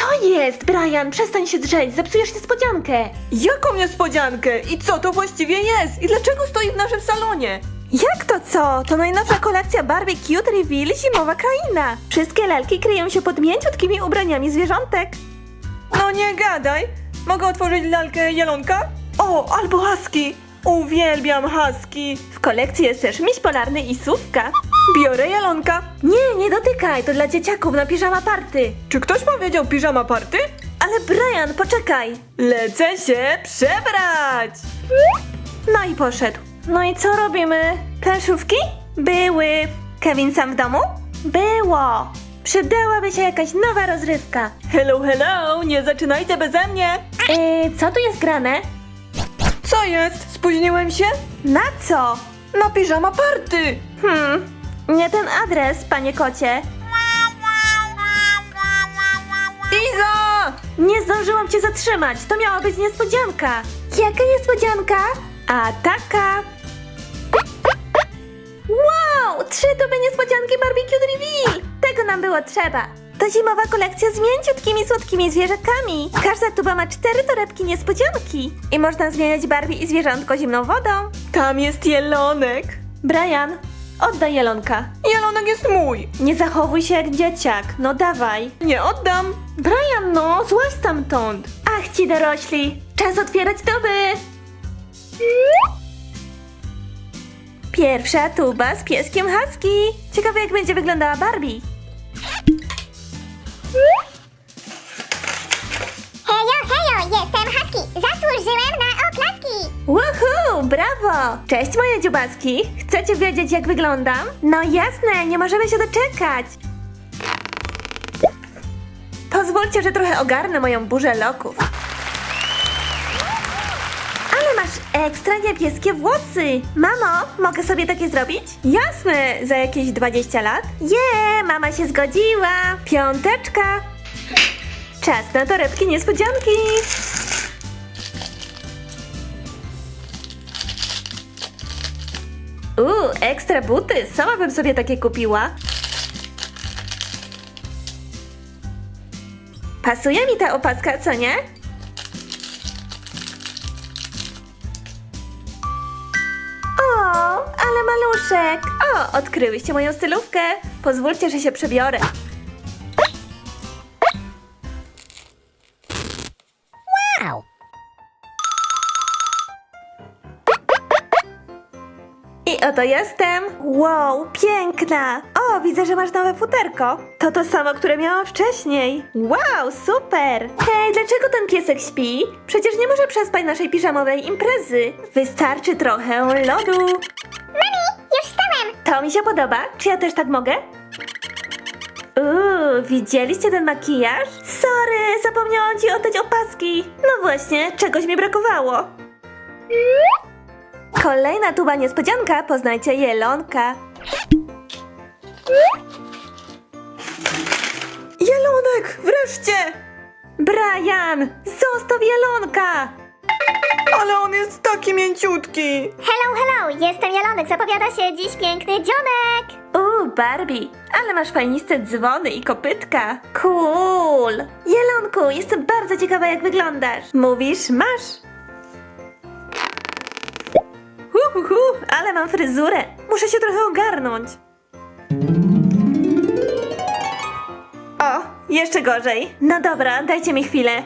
Co jest, Brian? Przestań się drzeć, zepsujesz niespodziankę. Jaką niespodziankę? I co to właściwie jest? I dlaczego stoi w naszym salonie? Jak to co? To najnowsza kolekcja Barbie Cute Reveal Zimowa Kraina. Wszystkie lalki kryją się pod mięciutkimi ubraniami zwierzątek. No nie gadaj. Mogę otworzyć lalkę jelonka? O, albo husky. Uwielbiam husky. W kolekcji jest też miś polarny i sówka. Biorę jelonka. Nie, nie dotykaj, to dla dzieciaków na piżama party. Czy ktoś powiedział piżama party? Ale Brian, poczekaj. Lecę się przebrać. No i poszedł. No i co robimy? Planszówki? Były. Kevin sam w domu? Było. Przydałaby się jakaś nowa rozrywka. Hello, hello, nie zaczynajcie beze mnie. Yy, co tu jest grane? Co jest? Spóźniłem się? Na co? Na piżama party. Hmm, nie ten adres, panie kocie. Iza! Nie zdążyłam cię zatrzymać, to miała być niespodzianka. Jaka niespodzianka? A taka. Wow, trzy tuby niespodzianki barbecue reveal. Tego nam było trzeba. To zimowa kolekcja z mięciutkimi, słodkimi zwierzakami. Każda tuba ma cztery torebki niespodzianki. I można zmieniać Barbie i zwierzątko zimną wodą. Tam jest jelonek. Brian, oddaj jelonka. Jelonek jest mój. Nie zachowuj się jak dzieciak, no dawaj. Nie oddam. Brian, no, złaź stamtąd. Ach ci dorośli, czas otwierać tuby. Pierwsza tuba z pieskiem Husky. Ciekawe jak będzie wyglądała Barbie. Hejo, hejo, jestem Husky. Zasłużyłem na. Woohoo, brawo! Cześć moje dziubaski. Chcecie wiedzieć jak wyglądam? No jasne, nie możemy się doczekać. Pozwólcie, że trochę ogarnę moją burzę loków. Ale masz ekstra niebieskie włosy. Mamo, mogę sobie takie zrobić? Jasne, za jakieś 20 lat. Je, mama się zgodziła. Piąteczka. Czas na torebki niespodzianki. Uuu, ekstra buty. Sama bym sobie takie kupiła. Pasuje mi ta opaska, co nie? O, ale maluszek. O, odkryłyście moją stylówkę. Pozwólcie, że się przebiorę. I oto jestem. Wow, piękna. O, widzę, że masz nowe futerko. To to samo, które miałam wcześniej. Wow, super. Hej, dlaczego ten piesek śpi? Przecież nie może przespać naszej piżamowej imprezy. Wystarczy trochę lodu. Mami, już wstałem. To mi się podoba. Czy ja też tak mogę? Uuu, widzieliście ten makijaż? Sorry, zapomniałam ci oddać opaski. No właśnie, czegoś mi brakowało. Kolejna tuba niespodzianka, poznajcie jelonka. Jelonek, wreszcie! Brian, zostaw jelonka! Ale on jest taki mięciutki. Hello, hello, jestem Jelonek. Zapowiada się dziś piękny dzionek. Uuu, Barbie, ale masz fajniste dzwony i kopytka. Cool! Jelonku, jestem bardzo ciekawa jak wyglądasz. Mówisz, masz. Ale mam fryzurę. Muszę się trochę ogarnąć. O, jeszcze gorzej. No dobra, dajcie mi chwilę.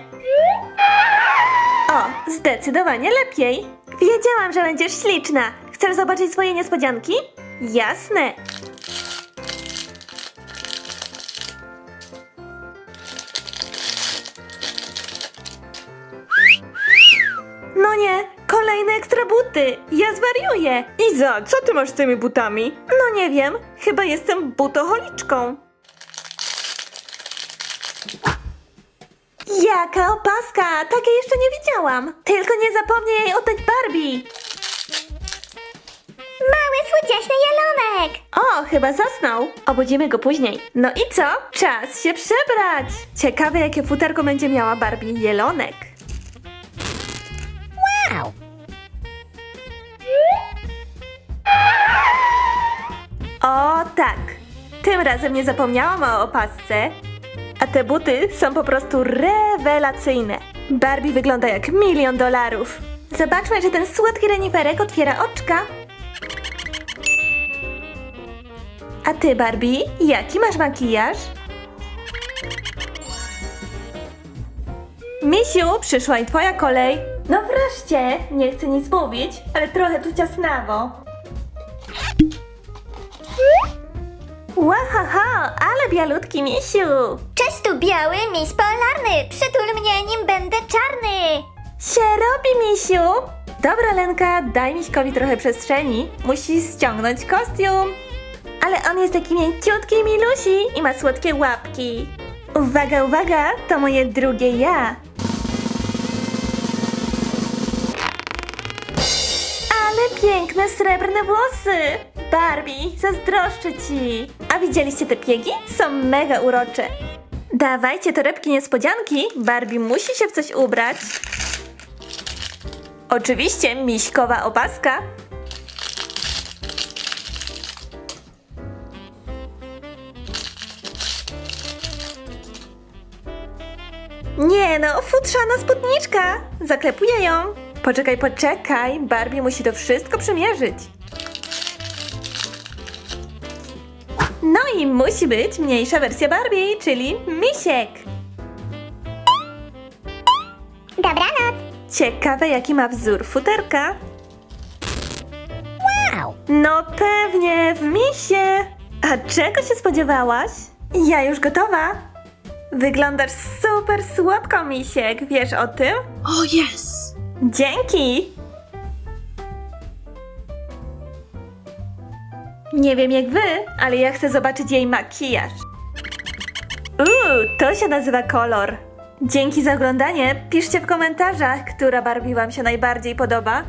O, zdecydowanie lepiej. Wiedziałam, że będziesz śliczna. Chcesz zobaczyć swoje niespodzianki? Jasne. Ekstra buty. Ja zwariuję. Iza, co ty masz z tymi butami? No nie wiem, chyba jestem butoholiczką. Jaka opaska! Takiej jeszcze nie widziałam. Tylko nie zapomnij jej oddać Barbie. Mały, słodziaśny Jelonek. O, chyba zasnął. Obudzimy go później. No i co? Czas się przebrać. Ciekawe, jakie futerko będzie miała Barbie Jelonek. Tak. Tym razem nie zapomniałam o opasce. A te buty są po prostu rewelacyjne. Barbie wygląda jak milion dolarów. Zobaczmy, czy ten słodki reniferek otwiera oczka. A ty, Barbie, jaki masz makijaż? Misiu, przyszła i twoja kolej. No wreszcie, nie chcę nic mówić, ale trochę tu ciasnawo. Łahaha, ale bialutki misiu. Cześć, tu biały miś polarny. Przytul mnie, nim będę czarny. Się robi, misiu. Dobra, Lenka, daj miśkowi trochę przestrzeni. Musi ściągnąć kostium. Ale on jest taki mięciutki i milusi i ma słodkie łapki. Uwaga, uwaga, to moje drugie ja. Ale piękne srebrne włosy! Barbie, zazdroszczę ci! A widzieliście te piegi? Są mega urocze. Dawajcie torebki niespodzianki, Barbie musi się w coś ubrać. Oczywiście miśkowa opaska. Nie no, futrzana spódniczka! Zaklepuję ją. Poczekaj, poczekaj, Barbie musi to wszystko przymierzyć. No i musi być mniejsza wersja Barbie, czyli misiek. Dobranoc. Ciekawe, jaki ma wzór futerka. Wow. No pewnie, w misie. A czego się spodziewałaś? Ja już gotowa. Wyglądasz super słodko, misiek. Wiesz o tym? Oh yes! Dzięki! Nie wiem jak wy, ale ja chcę zobaczyć jej makijaż. Uuu, to się nazywa kolor. Dzięki za oglądanie. Piszcie w komentarzach, która Barbie wam się najbardziej podoba,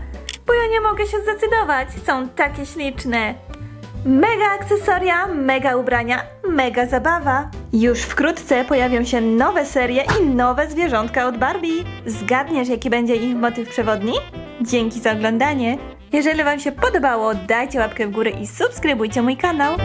bo ja nie mogę się zdecydować. Są takie śliczne. Mega akcesoria, mega ubrania, mega zabawa. Już wkrótce pojawią się nowe serie i nowe zwierzątka od Barbie. Zgadniesz, jaki będzie ich motyw przewodni? Dzięki za oglądanie. Jeżeli Wam się podobało, dajcie łapkę w górę i subskrybujcie mój kanał.